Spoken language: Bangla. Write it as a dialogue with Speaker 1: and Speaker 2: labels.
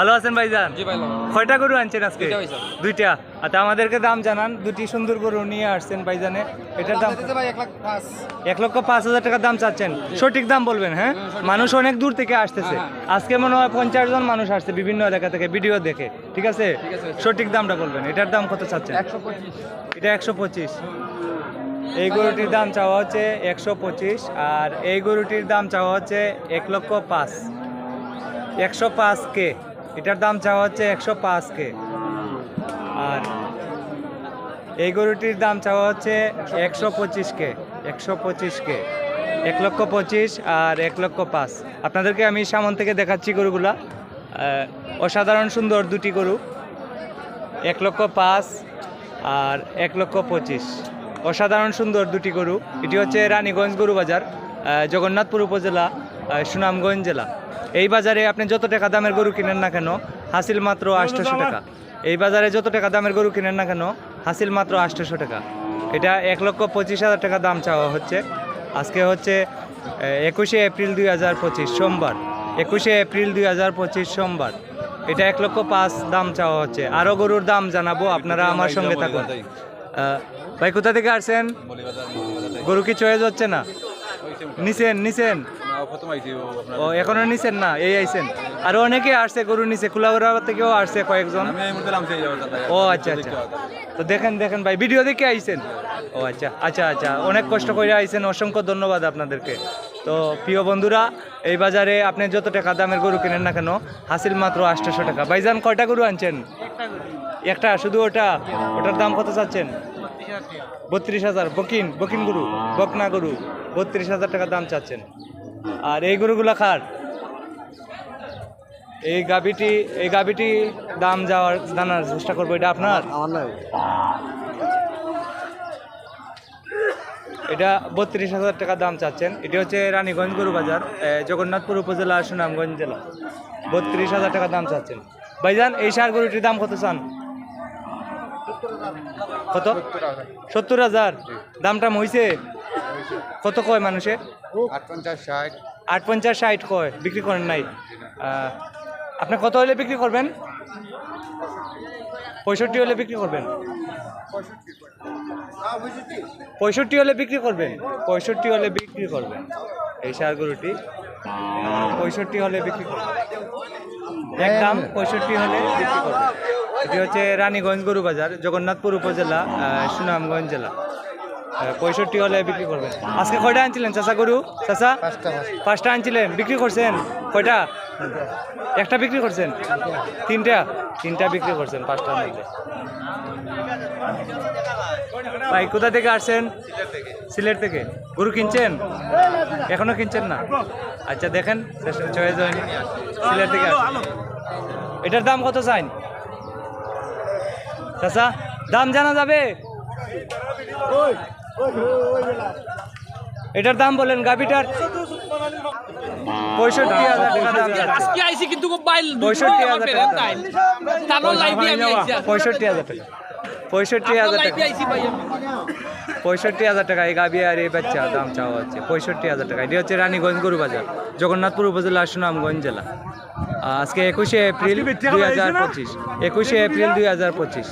Speaker 1: ভালো আছেন ভাইজান?
Speaker 2: জি ভাই ভালো।
Speaker 1: কয়টা গরু আনছেন আজকে?
Speaker 2: দুইটা
Speaker 1: আচ্ছা আমাদেরকে দাম জানান। দুটি সুন্দর গরু নিয়ে আসছেন ভাইজানে। এটার দাম
Speaker 2: এক পাঁচ।
Speaker 1: এক লক্ষ পাঁচ হাজার টাকার দাম চাচ্ছেন। সঠিক দাম বলবেন হ্যাঁ? মানুষ অনেক দূর থেকে আসতেছে।
Speaker 2: হ্যাঁ,
Speaker 1: আজকে মনে হয় পঞ্চাশ জন মানুষ আসছে বিভিন্ন এলাকা থেকে ভিডিও দেখে। ঠিক আছে? সঠিক দামটা বলবেন। এটার দাম কত চাচ্ছেন?
Speaker 2: একশো পঁচিশ।
Speaker 1: এটা একশো পঁচিশ। এই গরুটির দাম চাওয়া হচ্ছে একশো পঁচিশ আর এই গরুটির দাম চাওয়া হচ্ছে এক লক্ষ পাঁচ। একশো পাঁচ কে। এটার দাম চাওয়া হচ্ছে একশো পাঁচ কে। আর এই গরুটির দাম চাওয়া হচ্ছে একশো পঁচিশ কে, একশো পঁচিশ কে, এক লক্ষ পঁচিশ আর এক লক্ষ পাঁচ। আপনাদেরকে আমি সামন থেকে দেখাচ্ছি গরুগুলা। অসাধারণ সুন্দর দুটি গরু, এক লক্ষ পাঁচ আর এক লক্ষ পঁচিশ। অসাধারণ সুন্দর দুটি গরু। এটি হচ্ছে রানীগঞ্জ গরু বাজার জগন্নাথপুর উপজেলা। সুনামগঞ্জ জেলা। এই বাজারে আপনি যত টাকা দামের গরু কিনেন না কেন হাসিল মাত্র আটশোশো টাকা। এই বাজারে যত টাকা দামের গরু কিনেন না কেন হাসিল মাত্র আটশোশো টাকা। এটা এক লক্ষ পঁচিশ হাজার টাকা দাম চাওয়া হচ্ছে। আজকে হচ্ছে একুশে এপ্রিল দুই হাজার পঁচিশ সোমবার। একুশে এপ্রিল দুই হাজার পঁচিশ সোমবার। এটা এক লক্ষ পাঁচ দাম চাওয়া হচ্ছে। আরও গরুর দাম জানাব আপনারা আমার সঙ্গে থাকুন। ভাই কোথা থেকে আসছেন? গরু কি চয়েস হচ্ছে না? নিছেন নিছেন। ও এখনও নিছেন না? এই আইছেন। আরও অনেকে আসছে গরু নিছে কুলাবরা থেকেও আসছে কয়েকজন। ও আচ্ছা আচ্ছা। তো দেখেন দেখেন ভাই ভিডিও দেখে আইছেন? ও আচ্ছা আচ্ছা আচ্ছা। অনেক কষ্ট করে আইছেন অসংখ্য ধন্যবাদ আপনাদেরকে। তো প্রিয় বন্ধুরা এই বাজারে আপনি যত টাকা দামের গরু কেনেন না কেন হাসিল মাত্র আটশোশো টাকা। ভাইজান কয়টা গরু আনছেন? একটা শুধু ওটা? ওটার দাম কত চাচ্ছেন? বত্রিশ হাজার। বকিন বকিন গরু বকনা গরু বত্রিশ হাজার টাকা দাম চাচ্ছেন। আর এই গরুগুলা খার এই গাবিটি এই গাবিটি দাম যাওয়ার জানার চেষ্টা করব এটা আপনার?
Speaker 2: আমার নয়
Speaker 1: এটা বত্রিশ হাজার টাকা দাম চাচ্ছেন। এটি হচ্ছে রানীগঞ্জ গরু বাজার জগন্নাথপুর উপজেলা সুনামগঞ্জ জেলা। বত্রিশ হাজার টাকা দাম চাচ্ছেন। ভাইজান এই সার গরুটির দাম কত চান? কত? সত্তর হাজার। দামটা হইছে কত কয় মানুষে?
Speaker 2: আট পঞ্চাশ ষাট।
Speaker 1: আট পঞ্চাশ ষাট কয় বিক্রি করেন নাই? আপনি কত হলে বিক্রি করবেন? পঁয়ষট্টি হলে বিক্রি করবেন? পঁয়ষট্টি হলে বিক্রি করবেন? পঁয়ষট্টি হলে বিক্রি করবেন। এই সার গরুটি? পঁয়ষট্টি হলে বিক্রি করবেন। একদম পঁয়ষট্টি হলে বিক্রি করবেন। এটি হচ্ছে রানীগঞ্জ গরু বাজার জগন্নাথপুর উপজেলা সুনামগঞ্জ জেলা। পঁয়ষট্টি হলে বিক্রি করবেন আজকে কয়টা আনছিলেন চাচা গরু? চাচা?
Speaker 2: পাঁচটা।
Speaker 1: আনছিলেন। বিক্রি করছেন? কয়টা? একটা বিক্রি করছেন? তিনটা? তিনটা বিক্রি করছেন পাঁচটার মধ্যে। ভাই কোথা থেকে আসছেন? সিলেট থেকে। গরু কিনছেন? এখনও কিনছেন না? আচ্ছা দেখেন চয়েস হয়নি সিলেট থেকে এটার দাম কত চাইন? চাচা দাম জানা যাবে? এটার দাম বলেন গাবিটার পঁয়ষট্টি হাজার টাকা দাম। যাচ্ছে।
Speaker 3: আজকে আইছি কিন্তু
Speaker 1: পঁয়ষট্টি হাজার টাকা দাম।
Speaker 3: তারপর লাইভে আমি আইছি
Speaker 1: পঁয়ষট্টি হাজার টাকা। পঁয়ষট্টি হাজার টাকা
Speaker 3: লাইভে আইছি ভাই আমি
Speaker 1: পঁয়ষট্টি হাজার টাকা এই গাবি আর এই বাচ্চা দাম চাওয়া হচ্ছে। পঁয়ষট্টি হাজার টাকা। এটি হচ্ছে রানীগঞ্জ গরু বাজার জগন্নাথপুর উপজেলা সুনামগঞ্জ জেলা। আজকে একুশে এপ্রিল দুই হাজার পঁচিশ। একুশে এপ্রিল দুই হাজার পঁচিশ।